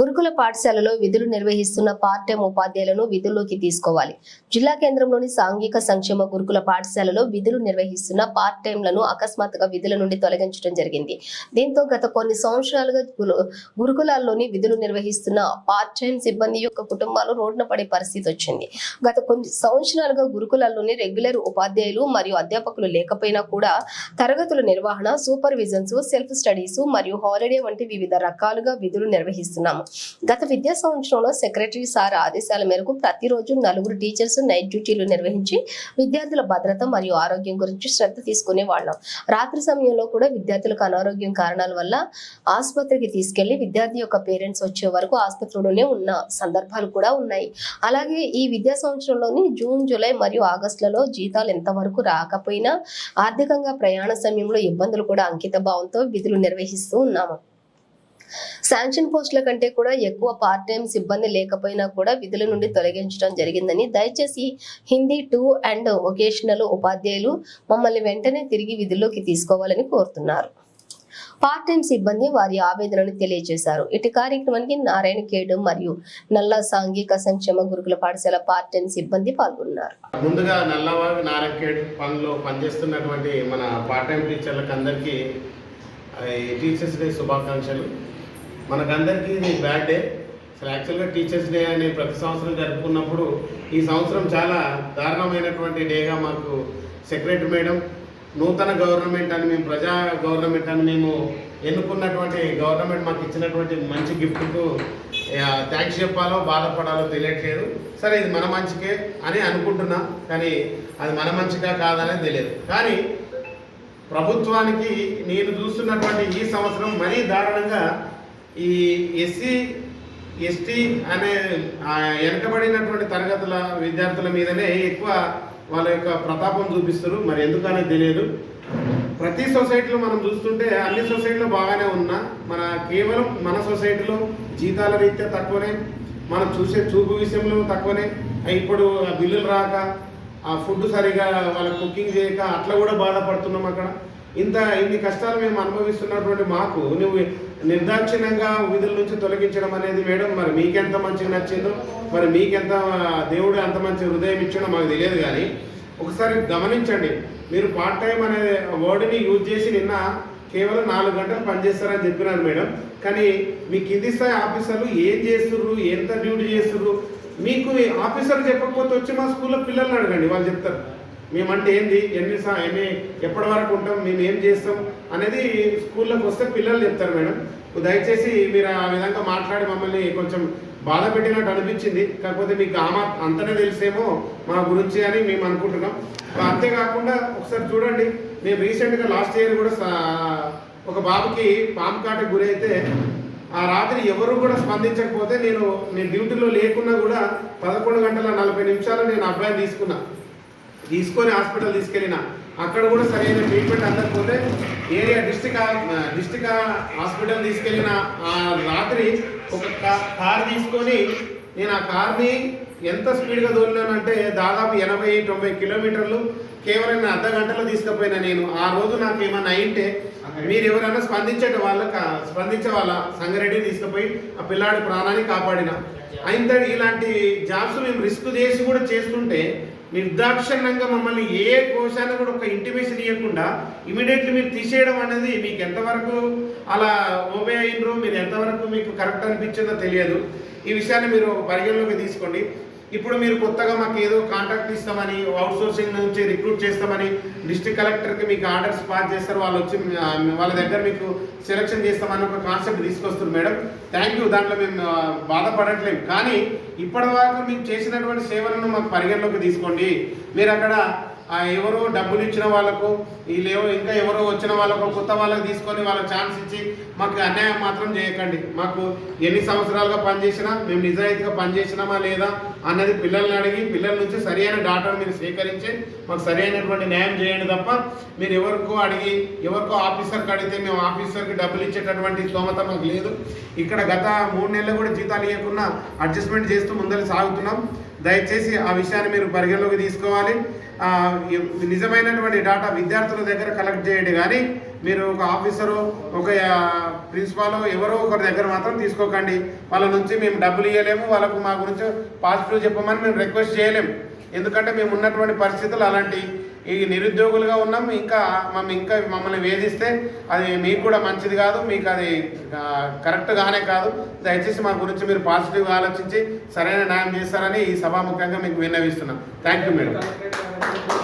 గురుకుల పాఠశాలలో విధులు నిర్వహిస్తున్న పార్ట్ టైం ఉపాధ్యాయులను విధుల్లోకి తీసుకోవాలి. జిల్లా కేంద్రంలోని సాంఘిక సంక్షేమ గురుకుల పాఠశాలలో విధులు నిర్వహిస్తున్న పార్ట్ టైంలను అకస్మాత్తుగా విధుల నుండి తొలగించడం జరిగింది. దీంతో గత కొన్ని సంవత్సరాలుగా గురు- గురుకులాల్లోని విధులు నిర్వహిస్తున్న పార్ట్ టైం సిబ్బంది యొక్క కుటుంబాలు రోడ్డున పడే పరిస్థితి వచ్చింది. గత కొన్ని సంవత్సరాలుగా గురుకులాల్లోని రెగ్యులర్ ఉపాధ్యాయులు మరియు అధ్యాపకులు లేకపోయినా కూడా తరగతుల నిర్వహణ సూపర్విజన్స్ సెల్ఫ్ స్టడీస్ మరియు హాలిడే వంటి వివిధ రకాలుగా విధులు నిర్వహిస్తున్నాము. గత విద్యా సంవత్సరంలో సెక్రటరీ సార్ ఆదేశాల మేరకు ప్రతిరోజు నలుగురు టీచర్స్ నైట్ డ్యూటీలు నిర్వహించి విద్యార్థుల భద్రత మరియు ఆరోగ్యం గురించి శ్రద్ధ తీసుకునే వాళ్ళం. రాత్రి సమయంలో కూడా విద్యార్థులకు అనారోగ్యం కారణాల వల్ల ఆసుపత్రికి తీసుకెళ్ళి విద్యార్థి యొక్క పేరెంట్స్ వచ్చే వరకు ఆసుపత్రిలోనే ఉన్న సందర్భాలు కూడా ఉన్నాయి. అలాగే ఈ విద్యా సంవత్సరంలోని జూన్ జూలై మరియు ఆగస్టులలో జీతాలు ఎంతవరకు రాకపోయినా ఆర్థికంగా ప్రయాణ సమయంలో ఇబ్బందులు కూడా అంకిత భావంతో విధులు నిర్వహిస్తూ ఉన్నాము. శాంక్షన్ పోస్టుల కంటే కూడా ఎక్కువ పార్ట్ టైం సిబ్బంది లేకపోయినా కూడా విధుల నుండి తొలగించడం జరిగిందని దయచేసి హిందీ టూ అండ్ వొకేషనల్ ఉపాధ్యాయులు మమ్మల్ని వెంటనే తిరిగి విధుల్లోకి తీసుకోవాలని కోరుతున్నారు. పార్ట్ టైం సిబ్బంది వారి ఆవేదనను తెలియజేశారు. ఇటు కార్యక్రమానికి నారాయణ కేడు మరియు నల్ల సాంఘిక సంక్షేమ గురుకుల పాఠశాల పార్ట్ టైం సిబ్బంది పాల్గొన్నారు. ముందుగా నల్లవారు నారాయణ కేడు పనిలో పనిచేస్తున్నటువంటి మన పార్ట్ టైం టీచర్లకు అందరికీ టీచర్స్ డే శుభాకాంక్షలు. మనకందరికీ ఇది బ్యాడ్ డే అసలు యాక్చువల్గా టీచర్స్ డే అని ప్రతి సంవత్సరం జరుపుకున్నప్పుడు ఈ సంవత్సరం చాలా దారుణమైనటువంటి డేగా మాకు సెక్రటరీ మేడం నూతన గవర్నమెంట్ అని మేము ప్రజా గవర్నమెంట్ అని మేము ఎన్నుకున్నటువంటి గవర్నమెంట్ మాకు ఇచ్చినటువంటి మంచి గిఫ్ట్కు థ్యాంక్స్ చెప్పాలో బాధపడాలో తెలియట్లేదు. సరే ఇది మన మంచికే అని అనుకుంటున్నా కానీ అది మన మంచిగా కాదనేది తెలియదు. కానీ ప్రభుత్వానికి నేను చూస్తున్నటువంటి ఈ సంవత్సరం మరీ దారుణంగా ఈ ఎస్సీ ఎస్టీ అనే వెనకబడినటువంటి తరగతుల విద్యార్థుల మీదనే ఎక్కువ వాళ్ళ యొక్క ప్రతాపం చూపిస్తారు మరి ఎందుకనే తెలియదు. ప్రతి సొసైటీలో మనం చూస్తుంటే అన్ని సొసైటీలో బాగానే ఉన్నా మన కేవలం మన సొసైటీలో జీతాల రీత్యా తక్కువనే మనం చూసే చూపు విషయంలో తక్కువనే ఇప్పుడు ఆ బిల్లులు రాక ఆ ఫుడ్ సరిగా వాళ్ళ కుకింగ్ చేయక అట్లా కూడా బాధపడుతున్నాం అక్కడ. ఇంత ఇన్ని కష్టాలు మేము అనుభవిస్తున్నటువంటి మాకు నువ్వు నిర్దాక్షిణ్యంగా విధుల నుంచి తొలగించడం అనేది మేడం మరి మీకెంత మంచిగా నచ్చిందో మరి మీకెంత దేవుడు అంత మంచి హృదయం ఇచ్చిందో మాకు తెలియదు కానీ ఒకసారి గమనించండి. మీరు పార్ట్ టైం అనే వర్డ్ని యూజ్ చేసి నిన్న కేవలం నాలుగు గంటలు పనిచేస్తారని చెప్పినారు మేడం. కానీ మీ కింది స్థాయి ఆఫీసర్లు ఏం చేస్తుర్రు ఎంత డ్యూటీ చేస్తుర్రు మీకు ఆఫీసర్ చెప్పకపోతే వచ్చి మా స్కూల్లో పిల్లల్ని అడగండి వాళ్ళు చెప్తారు. మేమంటే ఏంది? ఎన్ని సా ఎన్ని ఎప్పటి వరకు ఉంటాం? మేము ఏం చేస్తాం? అనేది స్కూల్లోకి వస్తే పిల్లలు చెప్తారు మేడం. దయచేసి మీరు ఆ విధంగా మాట్లాడి మమ్మల్ని కొంచెం బాధ పెట్టినట్టు అనిపించింది. కాకపోతే మీకు ఆమా అంతనే తెలిసేమో మా గురించి అని మేము అనుకుంటున్నాం. అంతేకాకుండా ఒకసారి చూడండి. నేను రీసెంట్గా లాస్ట్ ఇయర్ కూడా సా- ఒక బాబుకి పాము కాటకు గురైతే ఆ రాత్రి ఎవరు కూడా స్పందించకపోతే నేను నేను డ్యూటీలో లేకున్నా కూడా పదకొండు గంటల నలభై నిమిషాలు నేను అబ్బాయిని తీసుకున్నా. తీసుకొని హాస్పిటల్ తీసుకెళ్ళిన అక్కడ కూడా సరైన ట్రీట్మెంట్ అందకపోతే ఏరియా డిస్టిక్ డిస్టిక్ హాస్పిటల్ తీసుకెళ్ళిన ఆ రాత్రి ఒక కార్ తీసుకొని నేను ఆ కార్ని ఎంత స్పీడ్గా తోలినానంటే దాదాపు ఎనభై తొంభై కిలోమీటర్లు కేవలం అర్ధ గంటలో తీసుకుపోయినా నేను. ఆ రోజు నాకు ఏమన్నా అయింటే మీరు ఎవరైనా స్పందించే వాళ్ళ స్పందించే వాళ్ళ సంగారెడ్డి తీసుకుపోయి ఆ పిల్లాడి ప్రాణాన్ని కాపాడిన. అయితే ఇలాంటి జాబ్స్ మేము రిస్క్ చేసి కూడా చేస్తుంటే నిర్దాక్షిణ్యంగా మమ్మల్ని ఏ కోశాన్ని కూడా ఒక ఇంటిమేషన్ ఇవ్వకుండా ఇమీడియట్లీ మీరు తీసేయడం అనేది మీకు ఎంతవరకు అలా ఓబే అయినరో మీరు ఎంతవరకు మీకు కరెక్ట్ అనిపించిందో తెలియదు. ఈ విషయాన్ని మీరు పరిగణలోకి తీసుకోండి. ఇప్పుడు మీరు కొత్తగా మాకు ఏదో కాంట్రాక్ట్ ఇస్తామని అవుట్ సోర్సింగ్ నుంచి రిక్రూట్ చేస్తామని డిస్ట్రిక్ట్ కలెక్టర్కి మీకు ఆర్డర్స్ పాస్ చేస్తారు వాళ్ళు వచ్చి వాళ్ళ దగ్గర మీకు సెలెక్షన్ చేస్తామని ఒక కాన్సెప్ట్ తీసుకొస్తారు మేడం. థ్యాంక్ యూ దాంట్లో మేము బాధపడట్లేదు కానీ ఇప్పటివరకు మేము చేసినటువంటి సేవలను మాకు పరిగణలోకి తీసుకోండి. మీరు అక్కడ ఎవరో డబ్బులు ఇచ్చిన వాళ్ళకు వీళ్ళేవో ఇంకా ఎవరో వచ్చిన వాళ్ళకు కొత్త వాళ్ళకి తీసుకొని వాళ్ళకి ఛాన్స్ ఇచ్చి మాకు అన్యాయం మాత్రం చేయకండి. మాకు ఎన్ని సంవత్సరాలుగా పనిచేసినా మేము నిజాయితీగా పనిచేసినామా లేదా అన్నది పిల్లల్ని అడిగి పిల్లల నుంచి సరైన డాటాను మీరు సేకరించి మాకు సరైనటువంటి న్యాయం చేయండి తప్ప మీరు ఎవరికో అడిగి ఎవరికో ఆఫీసర్కి అడిగితే మేము ఆఫీసర్కి డబ్బులు ఇచ్చేటటువంటి స్తోమత మాకు లేదు. ఇక్కడ గత మూడు నెలలు కూడా జీతాలు ఇవ్వకుండా అడ్జస్ట్మెంట్ చేస్తూ ముందర సాగుతున్నాం. దయచేసి ఆ విషయాన్ని మీరు పరిగణలోకి తీసుకోవాలి. నిజమైనటువంటి డాటా విద్యార్థుల దగ్గర కలెక్ట్ చేయండి కానీ మీరు ఒక ఆఫీసరు ఒక ప్రిన్సిపాల్ ఎవరో ఒకరి దగ్గర మాత్రం తీసుకోకండి. వాళ్ళ నుంచి మేము డబ్బులు ఇవ్వలేము వాళ్ళకు మా గురించి పాజిటివ్ చెప్పమని మేము రిక్వెస్ట్ చేయలేము. ఎందుకంటే మేము ఉన్నటువంటి పరిస్థితులు అలాంటి ఈ నిరుద్యోగులుగా ఉన్నాం ఇంకా మమ్మల్ని ఇంకా మమ్మల్ని వేధిస్తే అది మీకు కూడా మంచిది కాదు మీకు అది కరెక్ట్గానే కాదు. దయచేసి మా గురించి మీరు పాజిటివ్గా ఆలోచించి సరైన న్యాయం చేస్తారని ఈ సభాముఖంగా మీకు విన్నవిస్తున్నాం. Thank you madam